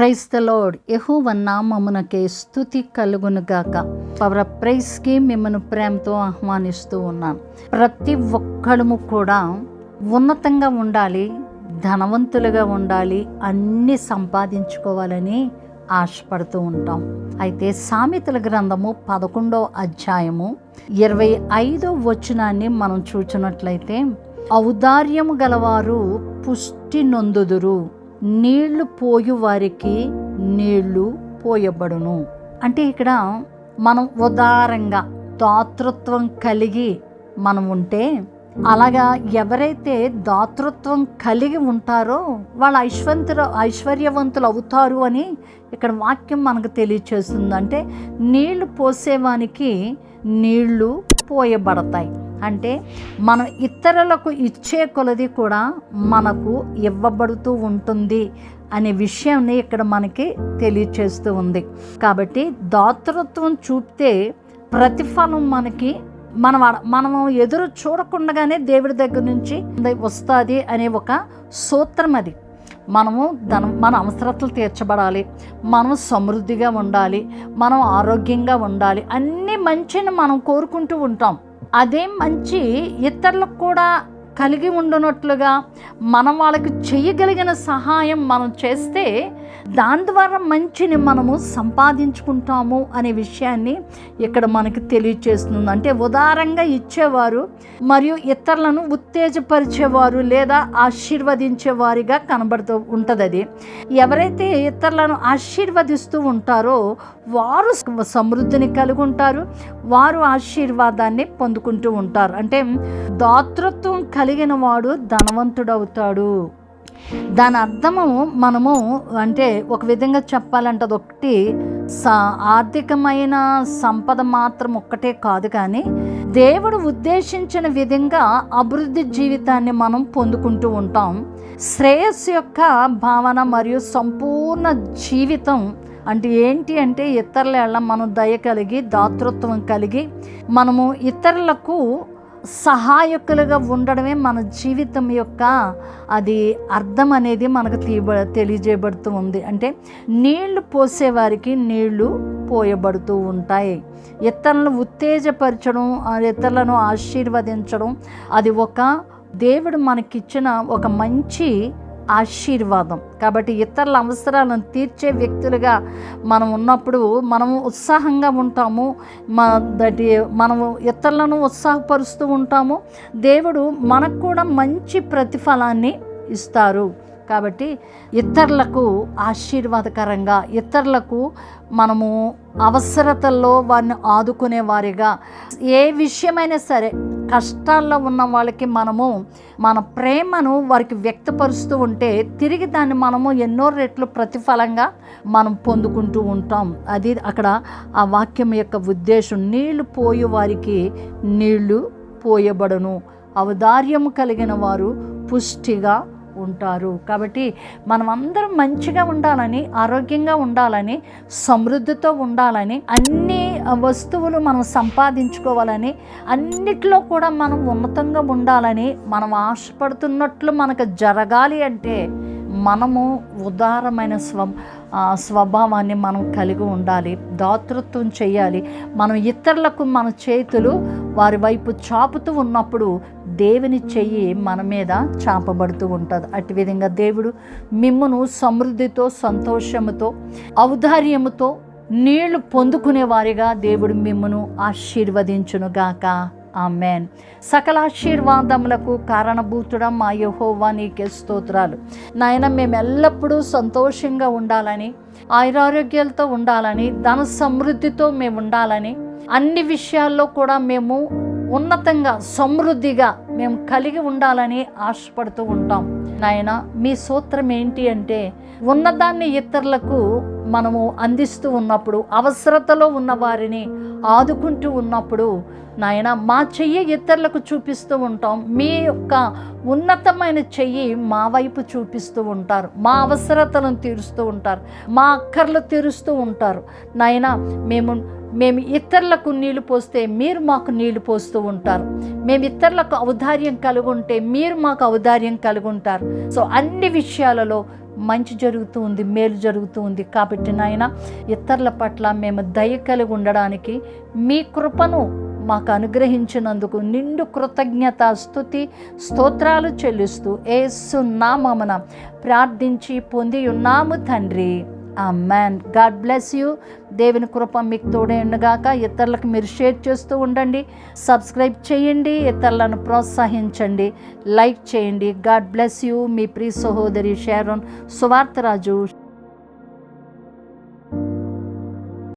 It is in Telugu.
క్రైస్తలోడ్ ద లోడ్ యహోవ నామమునకే స్థుతి కలుగునుగాక పవర్ ప్రైస్కి మిమ్మల్ని ప్రేమతో ఆహ్వానిస్తూ ఉన్నాను ప్రతి ఒక్కడము కూడా ఉన్నతంగా ఉండాలి ధనవంతులుగా ఉండాలి అన్నీ సంపాదించుకోవాలని ఆశపడుతూ ఉంటాం. అయితే సామెతల గ్రంథము పదకొండో అధ్యాయము ఇరవై ఐదో వచనాన్ని మనం చూచినట్లయితే ఔదార్యము గలవారు పుష్టి నొందుదురు. నీళ్ళు పోయు వారికి నీళ్ళు పోయబడును. అంటే ఇక్కడ మనం ఉదారంగా దాతృత్వం కలిగి మనం ఉంటే అలాగా ఎవరైతే దాతృత్వం కలిగి ఉంటారో వాళ్ళు ఐశ్వంతులు ఐశ్వర్యవంతులు అవుతారు అని ఇక్కడ వాక్యం మనకు తెలియచేస్తుంది. అంటే నీళ్ళు పోసేవానికి నీళ్ళు పోయబడతాయి. అంటే మనం ఇతరులకు ఇచ్చే కొలది కూడా మనకు ఇవ్వబడుతూ ఉంటుంది అనే విషయాన్ని ఇక్కడ మనకి తెలియచేస్తూ ఉంది. కాబట్టి దాతృత్వం చూపితే ప్రతిఫలం మనకి మనం మనం ఎదురు చూడకుండానే దేవుడి దగ్గర నుంచి వస్తుంది అనే ఒక సూత్రం అది. మనము ధనం మన అవసరతలు తీర్చబడాలి మనం సమృద్ధిగా ఉండాలి మనం ఆరోగ్యంగా ఉండాలి అన్ని మంచిని మనం కోరుకుంటూ ఉంటాం. అదే మంచి ఇతరులకు కూడా కలిగి ఉండునట్లుగా మనం వాళ్ళకి చేయగలిగిన సహాయం మనం చేస్తే దాని ద్వారా మంచిని మనము సంపాదించుకుంటాము అనే విషయాన్ని ఇక్కడ మనకు తెలియచేస్తుంది. అంటే ఉదారంగా ఇచ్చేవారు మరియు ఇతరులను ఉత్తేజపరిచేవారు లేదా ఆశీర్వదించేవారిగా కనబడుతూ ఉంటుంది అది. ఎవరైతే ఇతరులను ఆశీర్వదిస్తూ ఉంటారో వారు సమృద్ధిని కలిగి ఉంటారు వారు ఆశీర్వాదాన్ని పొందుకుంటూ ఉంటారు. అంటే దాతృత్వం కలిగిన వాడు ధనవంతుడవుతాడు. దాని అర్థము మనము అంటే ఒక విధంగా చెప్పాలంటే అది ఒకటి సా ఆర్థికమైన సంపద మాత్రం ఒక్కటే కాదు కానీ దేవుడు ఉద్దేశించిన విధంగా అభివృద్ధి జీవితాన్ని మనం పొందుకుంటూ ఉంటాం. శ్రేయస్సు యొక్క భావన మరియు సంపూర్ణ జీవితం అంటే ఏంటి అంటే ఇతరుల మనం దయ కలిగి దాతృత్వం కలిగి మనము ఇతరులకు సహాయకులుగా ఉండడమే మన జీవితం యొక్క అది అర్థం అనేది మనకు తీయబ తెలియజేయబడుతూ ఉంది. అంటే నీళ్ళు పోసేవారికి నీళ్ళు పోయబడుతూ ఉంటాయి. ఇతరులను ఉత్తేజపరచడం ఇతరులను ఆశీర్వదించడం అది ఒక దేవుడు మనకిచ్చిన ఒక మంచి ఆశీర్వాదం. కాబట్టి ఇతరుల అవసరాలను తీర్చే వ్యక్తులుగా మనం ఉన్నప్పుడు మనము ఉత్సాహంగా ఉంటాము. మా దటి మనము ఇతరులను ఉత్సాహపరుస్తూ ఉంటాము. దేవుడు మనకు కూడా మంచి ప్రతిఫలాన్ని ఇస్తారు. కాబట్టి ఇతరులకు ఆశీర్వాదకరంగా ఇతరులకు మనము అవసరతల్లో వారిని ఆదుకునే వారిగా ఏ విషయమైనా సరే కష్టాల్లో ఉన్న వాళ్ళకి మనము మన ప్రేమను వారికి వ్యక్తపరుస్తూ ఉంటే తిరిగి దాన్ని మనము ఎన్నో రెట్లు ప్రతిఫలంగా మనం పొందుకుంటూ ఉంటాం. అది అక్కడ ఆ వాక్యం యొక్క ఉద్దేశం. నీళ్ళు పోయి వారికి నీళ్ళు పోయబడను. అవదార్యం కలిగిన వారు పుష్టిగా ఉంటారు. కాబట్టి మనం అందరం మంచిగా ఉండాలని ఆరోగ్యంగా ఉండాలని సమృద్ధితో ఉండాలని అన్నీ వస్తువులు మనం సంపాదించుకోవాలని అన్నిట్లో కూడా మనం ఉన్నతంగా ఉండాలని మనం ఆశపడుతున్నట్లు మనకు జరగాలి అంటే మనము ఉదారమైన స్వ స్వభావాన్ని మనం కలిగి ఉండాలి దాతృత్వం చేయాలి. మనం ఇతరులకు మన చేతులు వారి వైపు చాపుతూ ఉన్నప్పుడు దేవుని చెయ్యి మన మీద చాపబడుతూ ఉంటుంది. అటు విధంగా దేవుడు మిమ్మను సమృద్ధితో సంతోషముతో ఔదార్యముతో నీళ్ళు పొందుకునే వారిగా దేవుడు మిమ్మను ఆశీర్వదించునుగాక ఆమెన్. సకల ఆశీర్వాదములకు కారణభూతుడం మా యహోవా నీకే స్తోత్రాలు. నాయన మేము ఎల్లప్పుడూ సంతోషంగా ఉండాలని ఆయురారోగ్యాలతో ఉండాలని ధన సమృద్ధితో మేము ఉండాలని అన్ని విషయాల్లో కూడా మేము ఉన్నతంగా సమృద్ధిగా మేము కలిగి ఉండాలని ఆశపడుతూ ఉంటాం. నాయన మీ సూత్రం ఏంటి అంటే ఉన్నదాన్ని ఇతరులకు మనము అందిస్తూ ఉన్నప్పుడు అవసరతలో ఉన్న వారిని ఆదుకుంటూ ఉన్నప్పుడు నాయన మా చెయ్యి ఇతరులకు చూపిస్తూ ఉంటాం. మీ యొక్క ఉన్నతమైన చెయ్యి మా వైపు చూపిస్తూ ఉంటారు. మా అవసరతలను తీరుస్తూ ఉంటారు. మా అక్కర్లు తీరుస్తూ ఉంటారు. నాయన మేము మేము ఇతరులకు నీళ్ళు పోస్తే మీరు మాకు నీళ్ళు పోస్తూ ఉంటారు. మేము ఇతరులకు ఔదార్యం కలిగి ఉంటే మీరు మాకు ఔదార్యం కలిగి ఉంటారు సో అన్ని విషయాలలో మంచి జరుగుతూ ఉంది మేలు జరుగుతూ ఉంది కాబట్టి నాయన ఇతరుల పట్ల మేము దయ కలిగి ఉండడానికి మీ కృపను మాకు అనుగ్రహించినందుకు నిండు కృతజ్ఞత స్థుతి స్తోత్రాలు చెల్లిస్తూ ఏసు నామమున ప్రార్థించి పొంది ఉన్నాము తండ్రి. ఆ మ్యాన్ గాడ్ బ్లెస్ యూ దేవుని కృప మీకు తోడే ఉండగాక. ఇతరులకు మీరు షేర్ చేస్తూ ఉండండి. సబ్స్క్రైబ్ చేయండి. ఇతరులను ప్రోత్సహించండి. లైక్ చేయండి. గాడ్ బ్లెస్ యూ మీ ప్రియ సహోదరి షారోన్ సువార్తరాజు